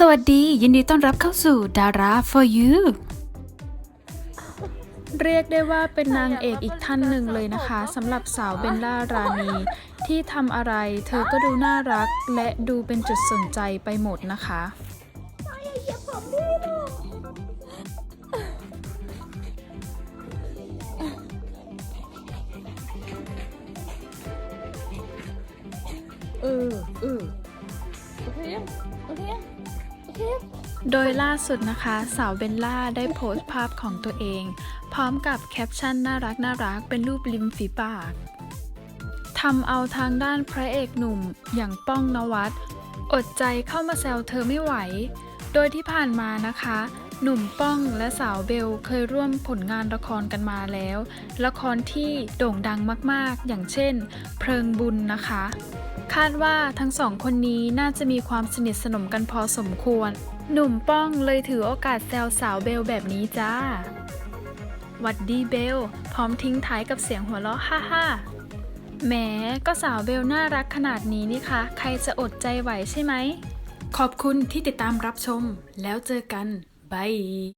สวัสดียินดีต้อนรับเข้าสู่ดารา for you เรียกได้ว่าเป็นนางเอกอีกท่านหนึ่งเลยนะคะสำหรับสาวเบลล่ารานี ที่ทำอะไรเธอก็ดูน่ารักและดูเป็นจุดสนใจไปหมดนะคะ เออเออโอเคยังโอเคยัง โดยล่าสุดนะคะ สาวเบลล่าได้โพสต์ภาพของตัวเอง พร้อมกับแคปชั่นน่ารักน่ารักเป็นรูปริมฝีปากทำเอาทางด้านพระเอกหนุ่มอย่างป้องนวัดอดใจเข้ามาแซวเธอไม่ไหว โดยที่ผ่านมานะคะ หนุ่มป้องและสาวเบลเคยร่วมผลงานละครกันมาแล้ว ละครที่โด่งดังมากๆ อย่างเช่น เพลิงบุญนะคะ คาดว่าทั้งสองคนนี้น่าจะมีความสนิทสนมกันพอสมควร หนุ่มป้องเลยถือโอกาสแซวสาวเบลแบบนี้จ้าหวัดดีเบล พร้อมทิ้งท้ายกับเสียงหัวเราะฮ่าฮ่าแหมก็สาวเบลน่ารักขนาดนี้นี่คะ ใครจะอดใจไหวใช่ไหม ขอบคุณที่ติดตามรับชม แล้วเจอกันบาย